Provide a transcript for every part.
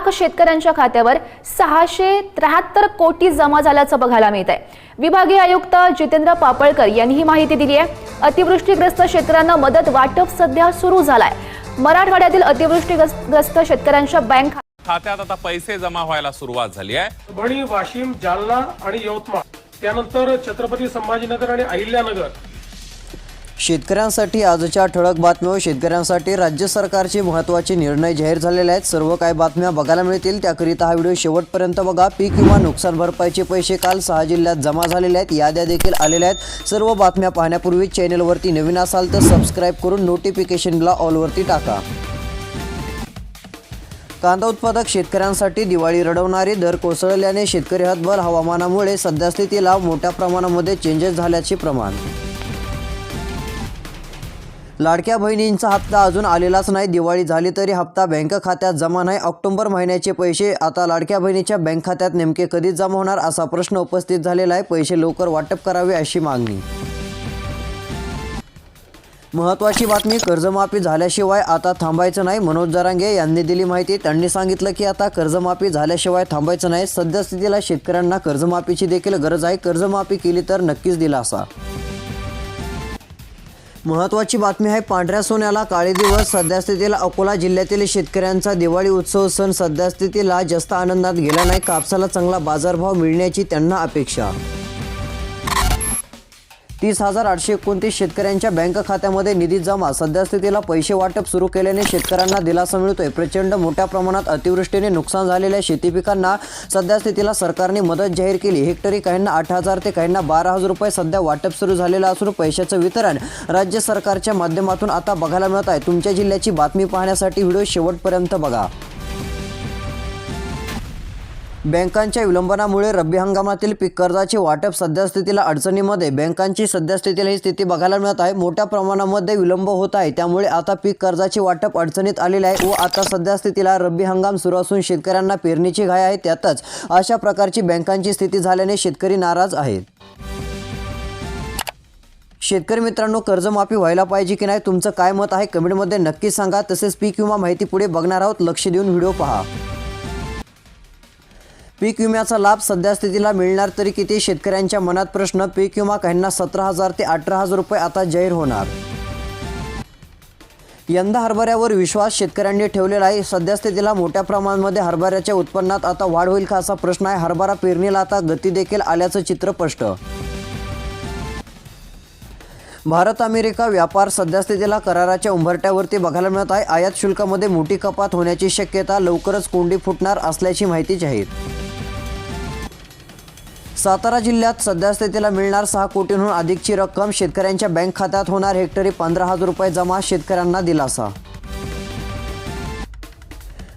लाख शेतकऱ्यांच्या खात्यावर सहाशे त्र्याहत्तर कोटी जमा झाल्याचं बघायला मिळत आहे विभागीय आयुक्त जितेंद्र पापळकर यांनी ही माहिती दिली आहे. अतिवृष्टीग्रस्त शेतकऱ्यांना मदत वाटप सध्या सुरू झालाय. मराठवाड्यातील अतिवृष्टीग्रस्त शेतकऱ्यांच्या बँक खात्यात आता पैसे जमा व्हायला सुरुवात झाली आहे. परभणी वाशिम जालना आणि यवतमाळ. त्यानंतर छत्रपती संभाजीनगर आणि अहिल्यानगर. शेतकऱ्यांसाठी आजच्या ठळक बातम्या शेतकऱ्यांसाठी राज्य सरकारचे महत्त्वाचे निर्णय जाहीर झालेले आहेत. सर्व काही बातम्या बघायला मिळतील. त्याकरिता हा व्हिडिओ शेवटपर्यंत बघा. पीक किंवा नुकसान भरपाईचे पैसे काल सहा जिल्ह्यात जमा झालेले आहेत. याद्या देखील आलेल्या आहेत. सर्व बातम्या पाहण्यापूर्वी चॅनलवरती नवीन असाल तर सबस्क्राईब करून नोटिफिकेशनला ऑलवरती टाका. कांदा उत्पादक शेतकऱ्यांसाठी दिवाळी रडवणारी दर कोसळल्याने शेतकरी हतबल हवामानामुळे सद्यस्थितीला मोठ्या प्रमाणामध्ये चेंजेस झाल्याचे प्रमाण लाडक्या बहिणींचा हप्ता अजून आलेलाच नाही. दिवाळी झाली तरी हप्ता बँक खात्यात जमा नाही. ऑक्टोबर महिन्याचे पैसे आता लाडक्या बहिणीच्या बँक खात्यात नेमके कधी जमा होणार असा प्रश्न उपस्थित झालेला आहे. पैसे लवकर वाटप करावे अशी मागणी. महत्त्वाची बातमी कर्जमाफी झाल्याशिवाय आता थांबायचं नाही. मनोज जरांगे यांनी दिली माहिती. त्यांनी सांगितलं की आता कर्जमाफी झाल्याशिवाय थांबायचं नाही. सद्यस्थितीला शेतकऱ्यांना कर्जमाफीची देखील गरज आहे. कर्जमाफी केली तर नक्कीच दिलासा. महत्त्वाची बातमी आहे पांढऱ्या सोन्याला काळे दिवस सध्यास्थितीला अकोला जिल्ह्यातील शेतकऱ्यांचा दिवाळी उत्सव सण सध्यास्थितीला जास्त आनंदात गेला नाही कापसाला चांगला बाजारभाव मिळण्याची त्यांना अपेक्षा तीस हजार आठशे एकोणतीस शेतकऱ्यांच्या बँक खात्यामध्ये निधी जमा. सद्यस्थितीला पैसे वाटप सुरू केल्याने शेतकऱ्यांना दिलासा मिळतोय. प्रचंड मोठ्या प्रमाणात अतिवृष्टीने नुकसान झालेल्या शेती पिकांना सध्यास्थितीला सरकारने मदत जाहीर केली. हेक्टरी काहींना आठ हजार ते काहींना बारा हजार रुपये सध्या वाटप सुरू झालेलं असून पैशाचं वितरण राज्य सरकारच्या माध्यमातून आता बघायला मिळत आहे. तुमच्या जिल्ह्याची बातमी पाहण्यासाठी व्हिडिओ शेवटपर्यंत बघा. बँकांच्या विलंबनामुळे रब्बी हंगामातील पीक कर्जाचे वाटप सध्यास्थितीला अडचणीमध्ये. बँकांची सध्यास्थितीला ही स्थिती बघायला मिळत आहे. मोठ्या प्रमाणामध्ये विलंब होत आहे. त्यामुळे आता पीक कर्जाचे वाटप अडचणीत आलेले आहे व आता सध्यास्थितीला रब्बी हंगाम सुरू असून शेतकऱ्यांना पेरणीची घाय आहे. त्यातच अशा प्रकारची बँकांची स्थिती झाल्याने शेतकरी नाराज आहेत. शेतकरी मित्रांनो कर्जमाफी व्हायला पाहिजे की नाही? तुमचं काय मत आहे? कमेंटमध्ये नक्की सांगा. तसेच पीक विमा माहिती पुढे बघणार आहोत. लक्ष देऊन व्हिडिओ पहा. पीक विम्याचा लाभ सध्यास्थितीला मिळणार तरी किती? शेतकऱ्यांच्या मनात प्रश्न पीक विमा काहींना सतरा हजार ते अठरा हजार रुपये आता जाहीर होणार. यंदा हरभऱ्यावर विश्वास शेतकऱ्यांनी ठेवलेला आहे. सध्यास्थितीला मोठ्या प्रमाणामध्ये हरभऱ्याच्या उत्पन्नात आता वाढ होईल का असा प्रश्न आहे. हरभरा पेरणीला आता गती देखील आल्याचं चित्र स्पष्ट. भारत अमेरिका व्यापार सध्यास्थितीला कराराच्या उंबरट्यावरती बघायला मिळत आहे. आयात शुल्कामध्ये मोठी कपात होण्याची शक्यता लवकरच कोंडी फुटणार असल्याची माहिती जाहीर सातारा जिल्ह्यात सध्यास्थितीला मिळणार सहा कोटींहून अधिकची रक्कम शेतकऱ्यांच्या बँक खात्यात होणार. हेक्टरी पंधरा हजार रुपये जमा शेतकऱ्यांना दिलासा.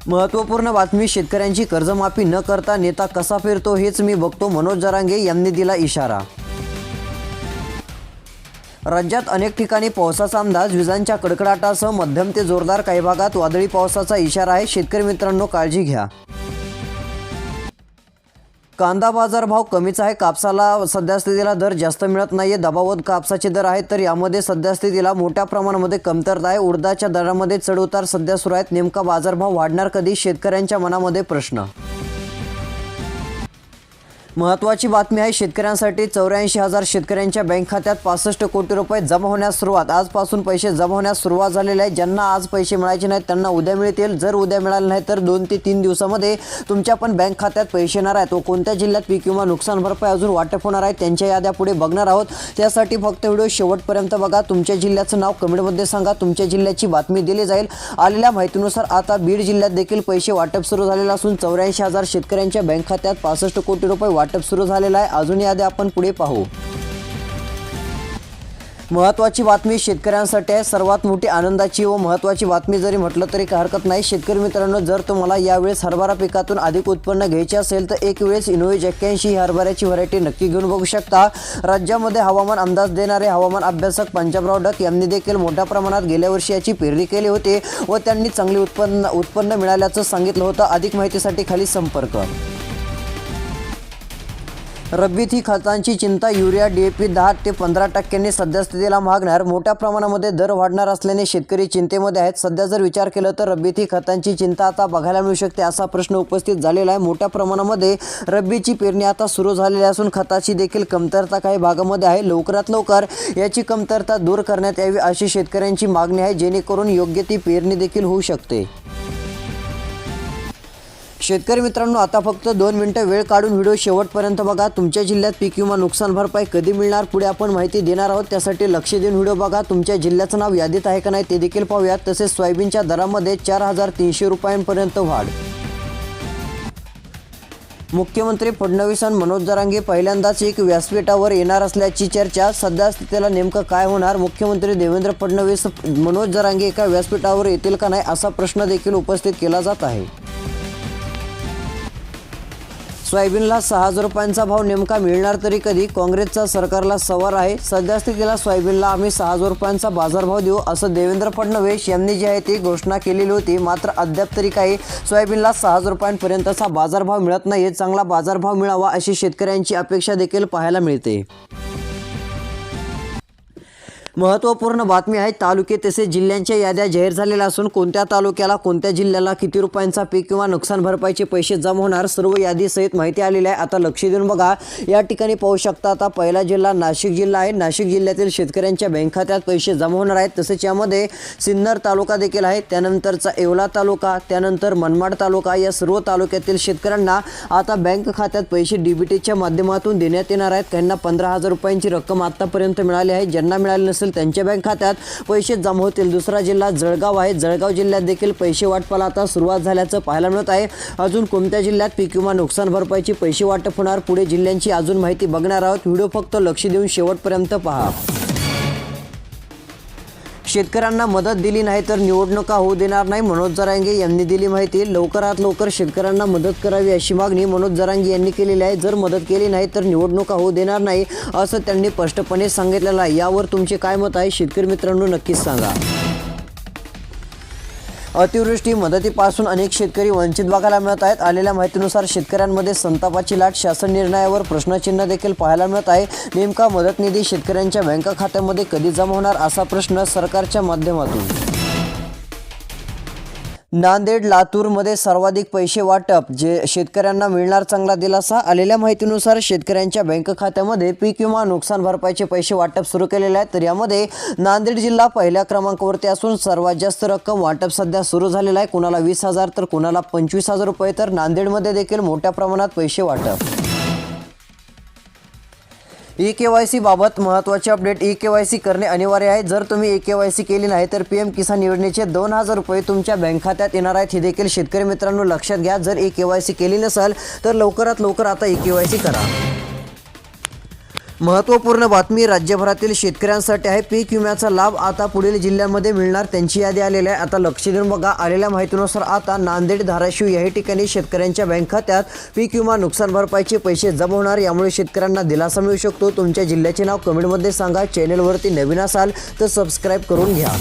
महत्त्वपूर्ण बातमी शेतकऱ्यांची कर्जमाफी न करता नेता कसा फिरतो हेच मी बघतो. मनोज जरांगे यांनी दिला इशारा. राज्यात अनेक ठिकाणी पावसाचा अंदाज विजांच्या कडकडाटासह मध्यम ते जोरदार काही भागात वादळी पावसाचा इशारा आहे. शेतकरी मित्रांनो काळजी घ्या. कांदा बाजार भाव कमीच आहे. कापसाला सध्यास्थितीला दर जास्त मिळत नाही आहे दबावत कापसाचे दर आहेत तर यामध्ये सध्यास्थितीला मोठ्या प्रमाणामध्ये कमतरता आहे. उडदाच्या दरामध्ये चढउतार सध्या सुरू आहेत. नेमका बाजारभाव वाढणार कधी? शेतकऱ्यांच्या मनामध्ये प्रश्न. महत्त्वाची बातमी आहे शेतकऱ्यांसाठी चौऱ्याऐंशी हजार शेतकऱ्यांच्या बँक खात्यात पासष्ट कोटी रुपये जमा होण्यास सुरुवात. आजपासून पैसे जमा होण्यास सुरुवात झालेली आहे. ज्यांना आज पैसे मिळायचे नाहीत त्यांना उद्या मिळतील. जर उद्या मिळाले नाही तर दोन ते तीन दिवसामध्ये तुमच्या पण बँक खात्यात पैसे येणार आहेत. व कोणत्या जिल्ह्यात पीक किंवा नुकसान भरपाई अजून वाटप होणार आहे त्यांच्या याद्या पुढे बघणार आहोत. त्यासाठी फक्त व्हिडिओ शेवटपर्यंत बघा. तुमच्या जिल्ह्याचं नाव कमेंटमध्ये सांगा. तुमच्या जिल्ह्याची बातमी दिली जाईल. आलेल्या माहितीनुसार आता बीड जिल्ह्यात देखील पैसे वाटप सुरू झालेलं असून चौऱ्याऐंशी हजार शेतकऱ्यांच्या बँक खात्यात पासष्ट कोटी रुपये वाटप सुरू झालेलं आहे. अजून यादी आपण पुढे पाहू. महत्त्वाची बातमी शेतकऱ्यांसाठी आहे. सर्वात मोठी आनंदाची व महत्त्वाची बातमी जरी म्हटलं तरी काही हरकत नाही. शेतकरी मित्रांनो जर तुम्हाला यावेळेस हरभरा पिकातून अधिक उत्पन्न घ्यायचे असेल तर एक वेळेस इनोवेज एक्क्याऐंशी ही हरभऱ्याची व्हरायटी नक्की घेऊन बघू शकता. राज्यामध्ये हवामान अंदाज देणारे हवामान अभ्यासक पंजाबराव डक यांनी देखील मोठ्या प्रमाणात गेल्या वर्षी याची पेरणी केली होती व त्यांनी चांगले उत्पन्न उत्पन्न मिळाल्याचं सांगितलं होतं. अधिक माहितीसाठी खाली संपर्क. रब्बीत ही खतांची चिंता युरिया डीएपी दहा ते पंधरा टक्क्यांनी सद्यस्थितीला मागणार. मोठ्या प्रमाणामध्ये दर वाढणार असल्याने शेतकरी चिंतेमध्ये आहेत. सध्या जर विचार केला तर रब्बीत ही खतांची चिंता आता बघायला मिळू शकते असा प्रश्न उपस्थित झालेला आहे. मोठ्या प्रमाणामध्ये रब्बीची पेरणी आता सुरू झालेली असून खताची देखील कमतरता काही भागामध्ये आहे. लवकरात लवकर याची कमतरता दूर करण्यात यावी अशी शेतकऱ्यांची मागणी आहे जेणेकरून योग्य ती पेरणी देखील होऊ शकते. शेतकरी मित्रांनो आता फक्त दोन मिनटं वेळ काढून व्हिडिओ शेवटपर्यंत बघा. तुमच्या जिल्ह्यात पीक विमा नुकसान भरपाई कधी मिळणार पुढे आपण माहिती देणार आहोत. त्यासाठी लक्ष देऊन व्हिडिओ बघा. तुमच्या जिल्ह्याचं नाव यादीत आहे का नाही ते देखील पाहूयात तसेच सोयाबीनच्या दरामध्ये चार हजार तीनशे रुपयांपर्यंत वाढ. मुख्यमंत्री फडणवीस आणि मनोज जरांगे पहिल्यांदाच एक व्यासपीठावर येणार असल्याची चर्चा. सध्या स्थितीला नेमकं काय होणार? मुख्यमंत्री देवेंद्र फडणवीस मनोज जरांगे एका व्यासपीठावर येतील का नाही असा प्रश्न देखील उपस्थित केला जात आहे. सोयाबीनला सहा हजार रुपयांचा भाव नेमका मिळणार तरी कधी काँग्रेसचा सरकारला सवार आहे. सध्या स्थितीला सोयाबीनला आम्ही सहा हजार रुपयांचा बाजारभाव देऊ असं देवेंद्र फडणवीस यांनी जी आहे ती घोषणा केलेली होती. मात्र अद्याप तरी काही सोयाबीनला सहा हजार रुपयांपर्यंतचा बाजारभाव मिळत नाही चांगला बाजारभाव मिळावा अशी शेतकऱ्यांची अपेक्षा देखील पाहायला मिळते. महत्त्वपूर्ण बातमी आहे तालुके तसेच जिल्ह्यांच्या याद्या जाहीर झालेल्या असून कोणत्या तालुक्याला कोणत्या जिल्ह्याला किती रुपयांचा पीक किंवा नुकसान भरपाईचे पैसे जमा होणार सर्व यादीसहित माहिती आलेली आहे. आता लक्ष देऊन बघा या ठिकाणी पाहू शकता आता पहिला जिल्हा नाशिक जिल्हा आहे. नाशिक जिल्ह्यातील शेतकऱ्यांच्या बँक खात्यात पैसे जमा होणार आहेत. तसेच यामध्ये सिन्नर तालुका देखील आहे. त्यानंतरचा येवला तालुका त्यानंतर मनमाड तालुका या सर्व तालुक्यातील शेतकऱ्यांना आता बँक खात्यात पैसे डीबीटीच्या माध्यमातून देण्यात येणार आहेत. त्यांना पंधरा हजार रुपयांची रक्कम आतापर्यंत मिळाली आहे. ज्यांना मिळाली नसेल त्यांच्या बँक खात्यात. पैसे जमा होतील. दुसरा जिल्हा जळगाव आहे. जळगाव जिल्ह्यात देखील पैसे वाटपाला आता सुरुवात झाल्याचं पाहायला मिळत आहे. अजून कोणत्या जिल्ह्यात पीक विमा नुकसान भरपाईची पैसे वाटप होणार? पुढे जिल्ह्यांची अजून माहिती बघणार आहोत. व्हिडिओ फक्त लक्ष देऊन शेवटपर्यंत पहा. शेतकऱ्यांना मदत दिली नाही तर निवडणुका होऊ देणार नाही. मनोज जरांगे यांनी दिली माहिती. लवकरात लवकर शेतकऱ्यांना मदत करावी अशी मागणी मनोज जरांगे यांनी केलेली आहे. जर मदत केली नाही तर निवडणुका होऊ देणार नाही असं त्यांनी स्पष्टपणे सांगितलेलं आहे. यावर तुमचे काय मत आहे? शेतकरी मित्रांनो नक्कीच सांगा. अतिवृष्टी मदतीपासून अनेक शेतकरी वंचित बघायला मिळत आहेत. आलेल्या माहितीनुसार शेतकऱ्यांमध्ये संतापाची लाट. शासन निर्णयावर प्रश्नचिन्ह देखील पाहायला मिळत आहे. नेमका मदत निधी शेतकऱ्यांच्या बँक खात्यामध्ये कधी जमा होणार असा प्रश्न सरकारच्या माध्यमातून. नांदेड लातूरमध्ये सर्वाधिक पैसे वाटप जे शेतकऱ्यांना मिळणार चांगला दिलासा. आलेल्या माहितीनुसार शेतकऱ्यांच्या बँक खात्यामध्ये पीक विमा नुकसान भरपाईचे पैसे वाटप सुरू केलेले आहे तर यामध्ये नांदेड जिल्हा पहिल्या क्रमांकावरती असून सर्वात जास्त रक्कम वाटप सध्या सुरू झालेलं आहे. कुणाला वीस हजार तर कुणाला पंचवीस हजार रुपये. तर नांदेडमध्ये देखील मोठ्या प्रमाणात पैसे वाटप. ई के वाय सी बाबत महत्त्वाचे update E K Y C करणे अनिवार्य आहे. जर तुम्ही ई के वाय सी केली नाही तर पी एम किसान योजनेचे दोन हजार रुपये तुमच्या बँक खात्यात येणार आहेत. हे देखील शेतकरी मित्रांनो लक्षात घ्या. जर ई के वाय सी केली नसेल तर लवकरात लवकर आता ई के वाय सी करा. महत्त्वपूर्ण बातमी राज्यभरातील शेतकऱ्यांसाठी आहे. पीक विम्याचा लाभ आता पुढील जिल्ह्यांमध्ये मिळणार त्यांची यादी आलेली आहे. आता लक्ष देऊन बघा आलेल्या माहितीनुसार आता नांदेड धाराशिव याही ठिकाणी शेतकऱ्यांच्या बँक खात्यात पीक विमा नुकसान भरपाईचे पैसे जमा होणार. यामुळे शेतकऱ्यांना दिलासा मिळू शकतो. तुमच्या जिल्ह्याचे नाव कमेंटमध्ये सांगा. चॅनेलवरती नवीन असाल तर सबस्क्राईब करून घ्या.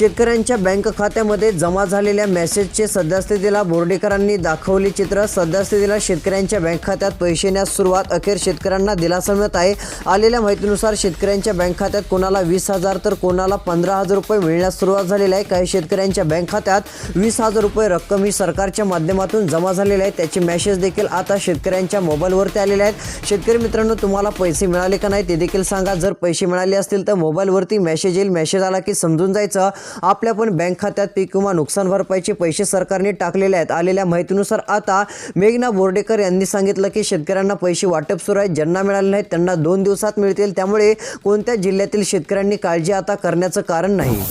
शेतकऱ्यांच्या बँक खात्यामध्ये जमा झालेल्या मेसेजचे सद्यस्थितीला बोर्डेकरांनी दाखवले चित्र. सद्यस्थितीला शेतकऱ्यांच्या बँक खात्यात पैसे येण्यास सुरुवात. अखेर शेतकऱ्यांना दिलासा मिळत आहे. आलेल्या माहितीनुसार शेतकऱ्यांच्या बँक खात्यात कोणाला वीस हजार तर कोणाला पंधरा हजार रुपये मिळण्यास सुरुवात झालेली आहे. काही शेतकऱ्यांच्या बँक खात्यात वीस हजार रुपये रक्कम ही सरकारच्या माध्यमातून जमा झालेली आहे. त्याचे मेसेज देखील आता शेतकऱ्यांच्या मोबाईलवरती आलेले आहेत. शेतकरी मित्रांनो तुम्हाला पैसे मिळाले का नाही ते देखील सांगा. जर पैसे मिळाले असतील तर मोबाईलवरती मेसेज येईल. मेसेज आला की समजून जायचं. आपल्या पण बँक खात्यात पीक किंवा नुकसान भरपाईचे पैसे सरकारने टाकलेले आहेत. आलेल्या माहितीनुसार आता मेघना बोर्डेकर यांनी सांगितलं की शेतकऱ्यांना पैसे वाटप सुरू आहेत ज्यांना मिळाले नाहीत त्यांना दोन दिवसात मिळतील. त्यामुळे कोणत्या जिल्ह्यातील शेतकऱ्यांनी काळजी आता करण्याचं कारण नाही.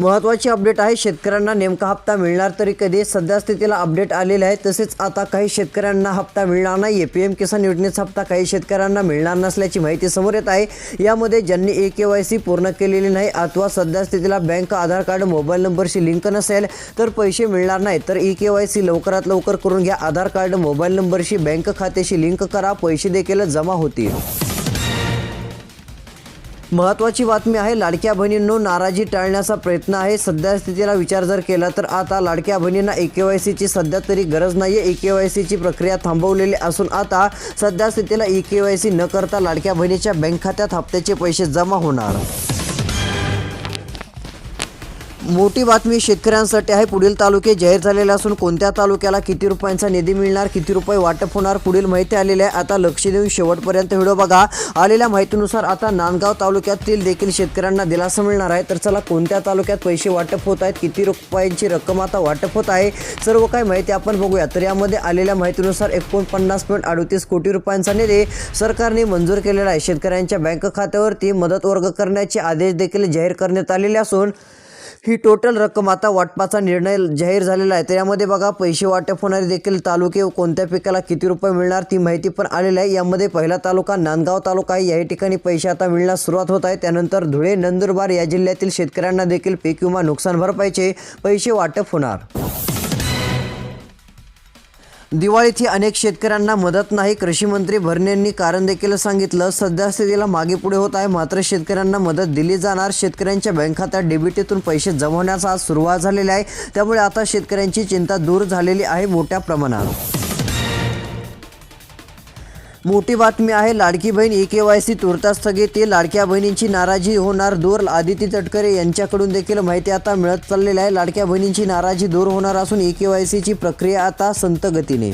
महत्त्वाची अपडेट आहे शेतकऱ्यांना नेमका हप्ता मिळणार तरी कधी? सध्या स्थितीला अपडेट आलेले आहे तसेच आता काही शेतकऱ्यांना हप्ता मिळणार नाही आहे पी एम किसान योजनेचा हप्ता काही शेतकऱ्यांना मिळणार नसल्याची माहिती समोर येत आहे. यामध्ये ज्यांनी ए के वाय सी पूर्ण केलेली नाही अथवा सध्या स्थितीला बँक आधार कार्ड मोबाईल नंबरशी लिंक नसेल तर पैसे मिळणार नाही तर ई के वाय सी लवकरात लवकर करून घ्या. आधार कार्ड मोबाईल नंबरशी बँक खात्याशी लिंक करा. पैसे देखील जमा होतील. महत्त्वाची बातमी आहे लाडक्या बहिणींनो नाराजी टाळण्याचा प्रयत्न आहे. सध्या स्थितीला विचार जर केला तर आता लाडक्या बहिणींना ए के वाय सीची सध्या तरी गरज नाही आहे ए के वाय सीची प्रक्रिया थांबवलेली असून आता सध्या स्थितीला ई के वाय सी न करता लाडक्या बहिणीच्या बँक खात्यात हप्त्याचे पैसे जमा होणार. मोठी बातमी शेतकऱ्यांसाठी आहे. पुढील तालुके जाहीर झालेले असून कोणत्या तालुक्याला किती रुपयांचा निधी मिळणार किती रुपये वाटप होणार पुढील माहिती आलेली आहे. आता लक्ष देऊन शेवटपर्यंत व्हिडिओ बघा. आलेल्या माहितीनुसार आता नांदगाव तालुक्यातील देखील शेतकऱ्यांना दिलासा मिळणार आहे. तर चला कोणत्या तालुक्यात पैसे वाटप होत आहेत किती रुपयांची रक्कम आता वाटप होत आहे सर्व काही माहिती आपण बघूया तर यामध्ये आलेल्या माहितीनुसार एकोणपन्नास पॉईंट अडतीस कोटी रुपयांचा निधी सरकारने मंजूर केलेला आहे. शेतकऱ्यांच्या बँक खात्यावरती मदत वर्ग करण्याचे आदेश देखील जाहीर करण्यात आलेले असून ही टोटल रक्कम आता वाटपाचा निर्णय जाहीर झालेला आहे. त्यामध्ये बघा पैसे वाटप होणारे देखील तालुके व कोणत्या पिकाला किती रुपये मिळणार ती माहिती पण आलेली आहे. यामध्ये पहिला तालुका नांदगाव तालुका आहे. याही ठिकाणी पैसे आता मिळण्यास सुरुवात होत आहे. त्यानंतर धुळे नंदुरबार या जिल्ह्यातील शेतकऱ्यांना देखील पीक विमा नुकसान भरपाईचे पैसे वाटप होणार. दिवाळीत ही अनेक शेतकऱ्यांना मदत नाही. कृषी मंत्री कारण देखील सांगितलं सध्यास्थितीला मागे पुढे होत आहे मात्र शेतकऱ्यांना मदत दिली जाणार. शेतकऱ्यांच्या बँक खात्यात डेबिटीतून पैसे जमा आज सुरुवात झालेली आहे. त्यामुळे आता शेतकऱ्यांची चिंता दूर झालेली आहे मोठ्या प्रमाणात. मोठी बातमी आहे लाडकी बहीण ए के वाय सी तुर्तास स्थगित. लाडक्या बहिणींची नाराजी होणार दूर. आदिती तटकरे यांच्याकडून देखील माहिती आता मिळत चाललेली आहे. लाडक्या बहिणींची नाराजी दूर होणार असून ए के वाय सीची प्रक्रिया आता संत गतीने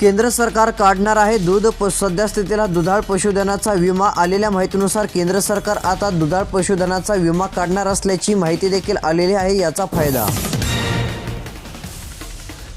केंद्र सरकार काढणार आहे दूध. प सध्यास्थितीला दुधाळ पशुधनाचा विमा आलेल्या माहितीनुसार केंद्र सरकार आता दुधाळ पशुधनाचा विमा काढणार असल्याची माहिती देखील आलेली आहे. याचा फायदा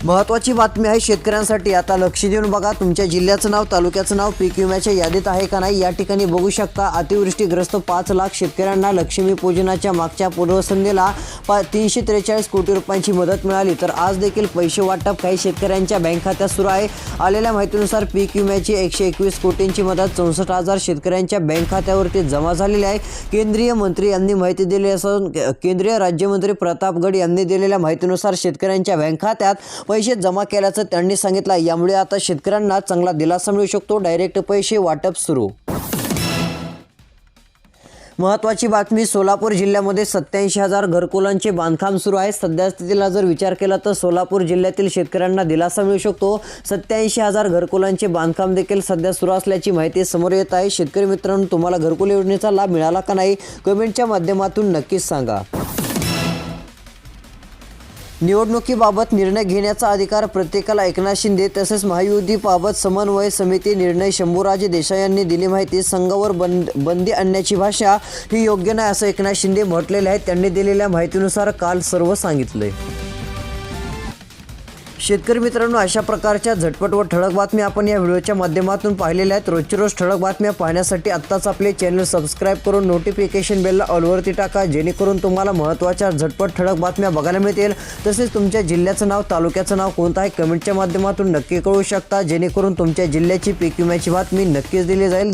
महत्त्वाची बातमी आहे शेतकऱ्यांसाठी. आता लक्ष देऊन बघा तुमच्या जिल्ह्याचं नाव तालुक्याचं नाव पीक विम्याच्या यादीत आहे का नाही या ठिकाणी बघू शकता. अतिवृष्टीग्रस्त पाच लाख शेतकऱ्यांना लक्ष्मी पूजनाच्या मागच्या पूर्वसंध्येला पा तीनशे त्रेचाळीस कोटी रुपयांची मदत मिळाली. तर आज देखील पैसे वाटप काही शेतकऱ्यांच्या बँक खात्यात सुरू आहे. आलेल्या माहितीनुसार पीक विम्याची एकशे एकवीस कोटींची मदत चौसष्ट हजार शेतकऱ्यांच्या बँक खात्यावरती जमा झालेली आहे. केंद्रीय मंत्री यांनी माहिती दिली असून केंद्रीय राज्यमंत्री प्रतापगड यांनी दिलेल्या माहितीनुसार शेतकऱ्यांच्या बँक खात्यात पैसे जमा केल्याचं त्यांनी सांगितलं. यामुळे आता शेतकऱ्यांना चांगला दिलासा मिळू शकतो. डायरेक्ट पैसे वाटप सुरू. महत्त्वाची बातमी सोलापूर जिल्ह्यामध्ये सत्याऐंशी हजार घरकुलांचे बांधकाम सुरू आहे. सध्या स्थितीला जर विचार केला तर सोलापूर जिल्ह्यातील शेतकऱ्यांना दिलासा मिळू शकतो. सत्याऐंशी हजार घरकुलांचे बांधकाम देखील सध्या सुरू असल्याची माहिती समोर येत आहे. शेतकरी मित्रांनो तुम्हाला घरकुल योजनेचा लाभ मिळाला का नाही? कमेंटच्या माध्यमातून नक्कीच सांगा. निवडणुकीबाबत निर्णय घेण्याचा अधिकार प्रत्येकाला एकनाथ शिंदे तसेच महायुतीबाबत समन्वय समिती निर्णय शंभूराजे देसाई यांनी दिली माहिती. संघावर बंद बंदी आणण्याची भाषा ही योग्य नाही असं एकनाथ शिंदे म्हटलेले आहे त्यांनी दिलेल्या माहितीनुसार काल सर्व सांगितले शेतकरी मित्रांनो अशा प्रकारच्या झटपट व ठळक बातम्या आपण या व्हिडिओच्या माध्यमातून पाहिलेल्या आहेत. रोजची रोज ठळक बातम्या पाहण्यासाठी आत्ताच आपले चॅनल सबस्क्राईब करून नोटिफिकेशन बेलला ऑलवरती टाका जेणेकरून तुम्हाला महत्त्वाच्या झटपट ठळक बातम्या बघायला मिळतील. तसेच तुमच्या जिल्ह्याचं नाव तालुक्याचं नाव कोणतं आहे कमेंटच्या माध्यमातून नक्की कळू शकता. जेणेकरून तुमच्या जिल्ह्याची पीक विम्याची बातमी नक्कीच दिली जाईल.